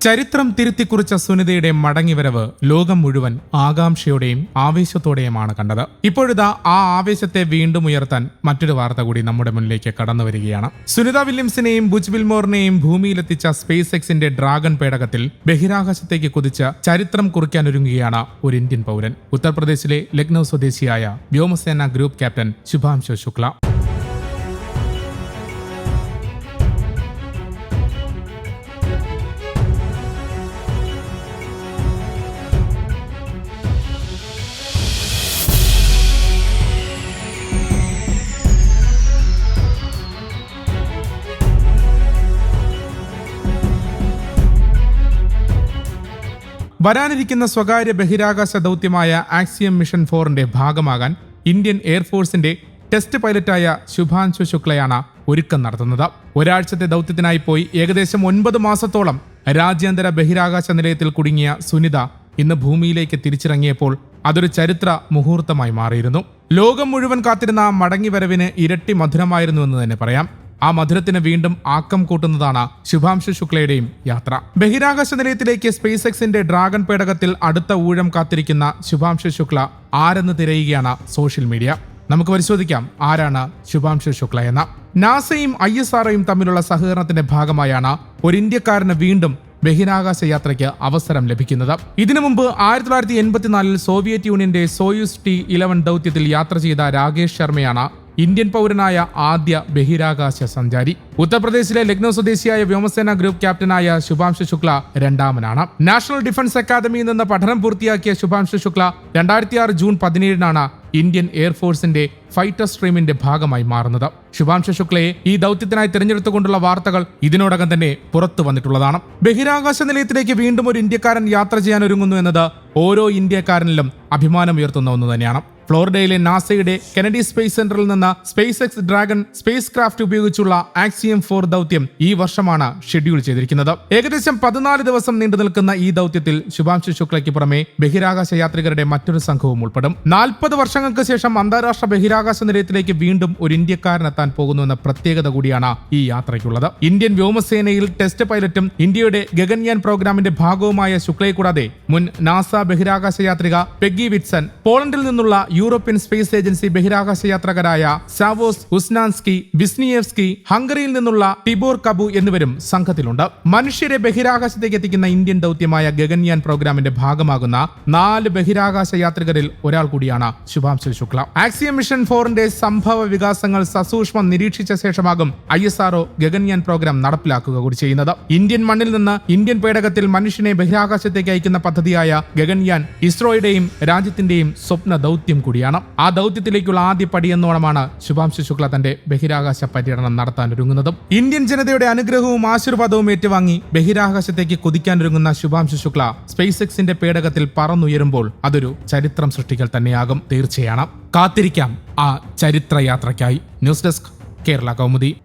ചരിത്രം തിരുത്തിക്കുറിച്ച സുനിതയുടെ മടങ്ങിവരവ് ലോകം മുഴുവൻ ആകാംക്ഷയോടെയും ആവേശത്തോടെയുമാണ് കണ്ടത്. ഇപ്പോഴിതാ ആ ആവേശത്തെ വീണ്ടും ഉയർത്താൻ മറ്റൊരു വാർത്ത കൂടി നമ്മുടെ മുന്നിലേക്ക് കടന്നു വരികയാണ്. സുനിത വില്യംസിനെയും ബുജ് വിൽമോറിനെയും ഭൂമിയിലെത്തിച്ച സ്പേസ് എക്സിന്റെ ഡ്രാഗൺ പേടകത്തിൽ ബഹിരാകാശത്തേക്ക് കുതിച്ച ചരിത്രം കുറിക്കാനൊരുങ്ങുകയാണ് ഒരു ഇന്ത്യൻ പൗരൻ. ഉത്തർപ്രദേശിലെ ലക്നൌ സ്വദേശിയായ വ്യോമസേന ഗ്രൂപ്പ് ക്യാപ്റ്റൻ ശുഭാംശു ശുക്ല. വരാനിരിക്കുന്ന സ്വകാര്യ ബഹിരാകാശ ദൗത്യമായ ആക്സിയം മിഷൻ ഫോറിന്റെ ഭാഗമാകാൻ ഇന്ത്യൻ എയർഫോഴ്സിന്റെ ടെസ്റ്റ് പൈലറ്റായ ശുഭാൻശു ശുക്ലയാണ് ഒരുക്കം നടത്തുന്നത്. ഒരാഴ്ചത്തെ ദൗത്യത്തിനായി പോയി ഏകദേശം ഒൻപത് മാസത്തോളം രാജ്യാന്തര ബഹിരാകാശ നിലയത്തിൽ കുടുങ്ങിയ സുനിത ഇന്ന് ഭൂമിയിലേക്ക് തിരിച്ചിറങ്ങിയപ്പോൾ അതൊരു ചരിത്ര മുഹൂർത്തമായി മാറിയിരുന്നു. ലോകം മുഴുവൻ കാത്തിരുന്ന മടങ്ങിവരവിന് ഇരട്ടി മധുരമായിരുന്നു എന്ന് തന്നെ പറയാം. ആ മധുരത്തിന് വീണ്ടും ആക്കം കൂട്ടുന്നതാണ് ശുഭാംശു ശുക്ലയുടെയും യാത്ര. ബഹിരാകാശ നിലയത്തിലേക്ക് സ്പേസ് എക്സിന്റെ ഡ്രാഗൺ പേടകത്തിൽ അടുത്ത ഊഴം കാത്തിരിക്കുന്ന ശുഭാംശു ശുക്ല ആരെന്ന് തിരയുകയാണ് സോഷ്യൽ മീഡിയ. നമുക്ക് പരിശോധിക്കാം ആരാണ് ശുഭാംശു ശുക്ല എന്ന. നാസയും ഐ എസ് ആർഒയും തമ്മിലുള്ള സഹകരണത്തിന്റെ ഭാഗമായാണ് ഒരു ഇന്ത്യക്കാരന് വീണ്ടും ബഹിരാകാശ യാത്രയ്ക്ക് അവസരം ലഭിക്കുന്നത്. ഇതിനു മുമ്പ് ആയിരത്തി തൊള്ളായിരത്തി എൺപത്തിനാലിൽ Soviet Union Soyuz T eleven ദൗത്യത്തിൽ യാത്ര ചെയ്ത രാകേഷ് ശർമ്മയാണ് ഇന്ത്യൻ പൗരനായ ആദ്യ ബഹിരാകാശ സഞ്ചാരി. ഉത്തർപ്രദേശിലെ ലക്നൌ സ്വദേശിയായ വ്യോമസേന ഗ്രൂപ്പ് ക്യാപ്റ്റനായ ശുഭാംശു ശുക്ല രണ്ടാമനാണ്. നാഷണൽ ഡിഫൻസ് അക്കാദമിയിൽ നിന്ന് പഠനം പൂർത്തിയാക്കിയ ശുഭാംശു ശുക്ല രണ്ടായിരത്തി ആറ് ജൂൺ പതിനേഴിനാണ് ഇന്ത്യൻ എയർഫോഴ്സിന്റെ ഫൈറ്റർ സ്ട്രീമിന്റെ ഭാഗമായി മാറുന്നത്. ശുഭാംശു ശുക്ലയെ ഈ ദൗത്യത്തിനായി തിരഞ്ഞെടുത്തുകൊണ്ടുള്ള വാർത്തകൾ ഇതിനോടകം തന്നെ പുറത്തു വന്നിട്ടുള്ളതാണ്. ബഹിരാകാശ നിലയത്തിലേക്ക് വീണ്ടും ഒരു ഇന്ത്യക്കാരൻ യാത്ര ചെയ്യാൻ ഒരുങ്ങുന്നു എന്നത് ഓരോ ഇന്ത്യക്കാരനിലും അഭിമാനമുയർത്തുന്ന ഒന്ന് തന്നെയാണ്. ഫ്ലോറിഡയിലെ നാസയുടെ കെനഡി സ്പേസ് സെന്ററിൽ നിന്ന് space X dragon spacecraft ഉപയോഗിച്ചുള്ള ആക്സിയം ഫോർ ദൗത്യം ഈ വർഷമാണ് ഷെഡ്യൂൾ ചെയ്തിരിക്കുന്നത്. ഏകദേശം പതിനാല് ദിവസം നീണ്ടു നിൽക്കുന്ന ഈ ദൗത്യത്തിൽ ശുഭാംശു ശുക്ലയ്ക്ക് പുറമെ ബഹിരാകാശ യാത്രികരുടെ മറ്റൊരു സംഘവും ഉൾപ്പെടും. നാൽപ്പത് വർഷങ്ങൾക്ക് ശേഷം അന്താരാഷ്ട്ര ബഹിരാകാശ നിലയത്തിലേക്ക് വീണ്ടും ഒരു ഇന്ത്യക്കാരനെത്താൻ പോകുന്നുവെന്ന പ്രത്യേകത കൂടിയാണ് ഈ യാത്രയ്ക്കുള്ളത്. ഇന്ത്യൻ വ്യോമസേനയിൽ ടെസ്റ്റ് പൈലറ്റും ഇന്ത്യയുടെ ഗഗൻയാൻ പ്രോഗ്രാമിന്റെ ഭാഗവുമായ ശുക്ലയെ കൂടാതെ മുൻ നാസ ബഹിരാകാശ യാത്രിക പെഗ്ഗി വിറ്റ്സൺ പോളണ്ടിൽ നിന്നുള്ള യൂറോപ്യൻ സ്പേസ് ഏജൻസി ബഹിരാകാശ യാത്രകരായ സാവോസ് ഉസ്നാൻസ്കി ബിസ്നിയേവ്സ്കി ഹംഗറിയിൽ നിന്നുള്ള ടിബോർ കബു എന്നിവരും സംഘത്തിലുണ്ട്. മനുഷ്യരെ ബഹിരാകാശത്തേക്ക് എത്തിക്കുന്ന ഇന്ത്യൻ ദൗത്യമായ ഗഗൻയാൻ പ്രോഗ്രാമിന്റെ ഭാഗമാകുന്ന നാല് ബഹിരാകാശ യാത്രികരിൽ ഒരാൾ കൂടിയാണ് ശുഭാംശു ശുക്ല. ആക്സിയ മിഷൻ ഫോറിന്റെ സംഭവ വികാസങ്ങൾ സസൂക്ഷ്മം നിരീക്ഷിച്ച ശേഷമാകും I S R O Gaganyaan programme നടപ്പിലാക്കുക കൂടി ചെയ്യുന്നത്. ഇന്ത്യൻ മണ്ണിൽ നിന്ന് ഇന്ത്യൻ പേടകത്തിൽ മനുഷ്യനെ ബഹിരാകാശത്തേക്ക് അയക്കുന്ന പദ്ധതിയായ ഗഗൻയാൻ ഇസ്രോയുടെയും രാജ്യത്തിന്റെയും സ്വപ്ന ദൗത്യം കൂടിയാണ്. ആ ദൗത്യത്തിലേക്കുള്ള ആദ്യ പടിയെന്നോണമാണ് ശുഭാംശു ശുക്ല തന്റെ ബഹിരാകാശ പര്യടനം നടത്താൻ ഒരുങ്ങുന്നതും ഇന്ത്യൻ ജനതയുടെ അനുഗ്രഹവും ആശീർവാദവും ഏറ്റുവാങ്ങി ബഹിരാകാശത്തേക്ക് കുതിക്കാനൊരുങ്ങുന്ന ശുഭാംശു ശുക്ല സ്പേസ് എക്സിന്റെ പേടകത്തിൽ പറന്നുയരുമ്പോൾ അതൊരു ചരിത്രം സൃഷ്ടിക്കൽ തന്നെയാകും. തീർച്ചയാണ്. കാത്തിരിക്കാം ആ ചരിത്രയാത്രയ്ക്കായി. News desk Kerala Kaumudi.